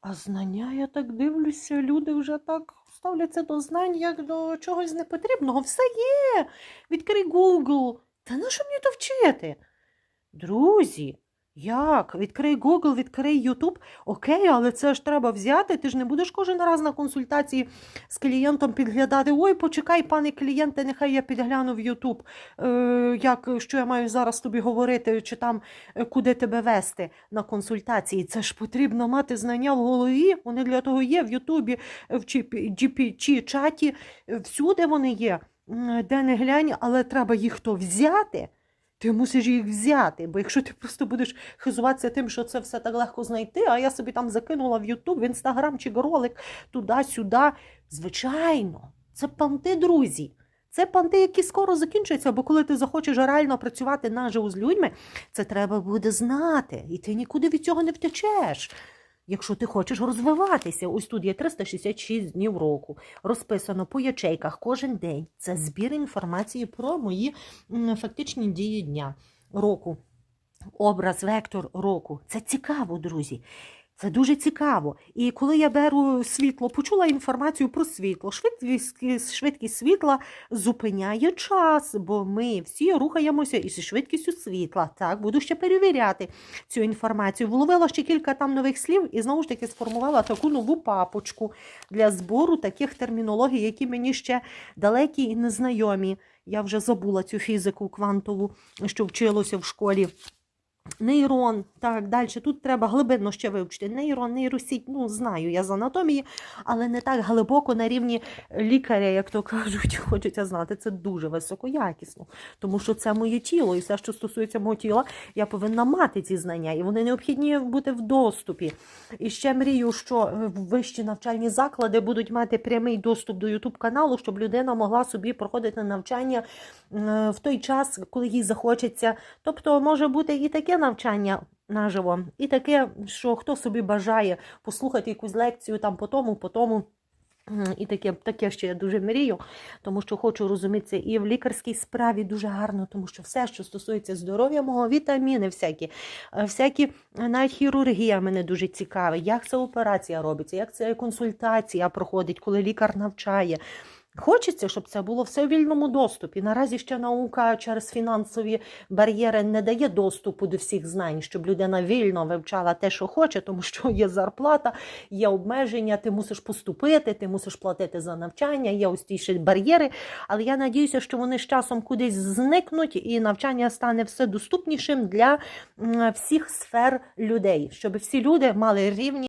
А знання, я так дивлюся, люди вже так ставляться до знань, як до чогось непотрібного. Все є. Відкрий Google. Та на що мені то вчити? Друзі, як? Відкрий Google, відкрий YouTube. Окей, але це ж треба взяти. Ти ж не будеш кожен раз на консультації з клієнтом підглядати. Ой, почекай, пане клієнте, нехай я підгляну в YouTube, е, як, що я маю зараз тобі говорити, чи там е, куди тебе вести на консультації. Це ж потрібно мати знання в голові. Вони для того є в Ютубі, в GPT чаті, всюди вони є. Де не глянь, але треба їх то взяти. Ти мусиш їх взяти, бо якщо ти просто будеш хизуватися тим, що це все так легко знайти, а я собі там закинула в Ютуб, в Інстаграм чи ролик туди-сюди. Звичайно, це панти, друзі. Це панти, які скоро закінчаться, бо коли ти захочеш реально працювати наживо з людьми, це треба буде знати, і ти нікуди від цього не втечеш. Якщо ти хочеш розвиватися, ось тут є 366 днів року, розписано по ячейках кожен день. Це збір інформації про мої фактичні дії дня року. Образ, вектор року. Це цікаво, друзі. Це дуже цікаво. І коли я беру світло, почула інформацію про світло. Швидкість, швидкість світла зупиняє час, бо ми всі рухаємося із швидкістю світла. Так, буду ще перевіряти цю інформацію. Вловила ще кілька там нових слів і знову ж таки сформувала таку нову папочку для збору таких термінологій, які мені ще далекі і незнайомі. Я вже забула цю фізику квантову, що вчилося в школі. Нейрон, так, далі. Тут треба глибинно ще вивчити. Нейрон, нейросіть, ну, знаю я з анатомії, але не так глибоко на рівні лікаря, як то кажуть, хочеться знати. Це дуже високоякісно, тому що це моє тіло, і все, що стосується мого тіла, я повинна мати ці знання, і вони необхідні бути в доступі. І ще мрію, що е, вищі навчальні заклади будуть мати прямий доступ до YouTube каналу, щоб людина могла собі проходити навчання е, в той час, коли їй захочеться. Тобто може бути і таке навчання наживо, і таке, що хто собі бажає послухати якусь лекцію там по тому, по тому. І таке, таке ще я дуже мрію, тому що хочу розумітися і в лікарській справі дуже гарно, тому що все, що стосується здоров'я мого, вітаміни всякі, е, всякі, е, навіть хірургія мене дуже цікавить, як ця операція робиться, як ця консультація проходить, коли лікар навчає. Хочеться, щоб це було все у вільному доступі. Наразі ще наука через фінансові бар'єри не дає доступу до всіх знань, щоб людина вільно вивчала те, що хоче, тому що є зарплата, є обмеження, ти мусиш поступити, ти мусиш платити за навчання, є ось ті ще бар'єри. Але я надіюся, що вони з часом кудись зникнуть, і навчання стане все доступнішим для всіх сфер людей, щоб всі люди мали рівні.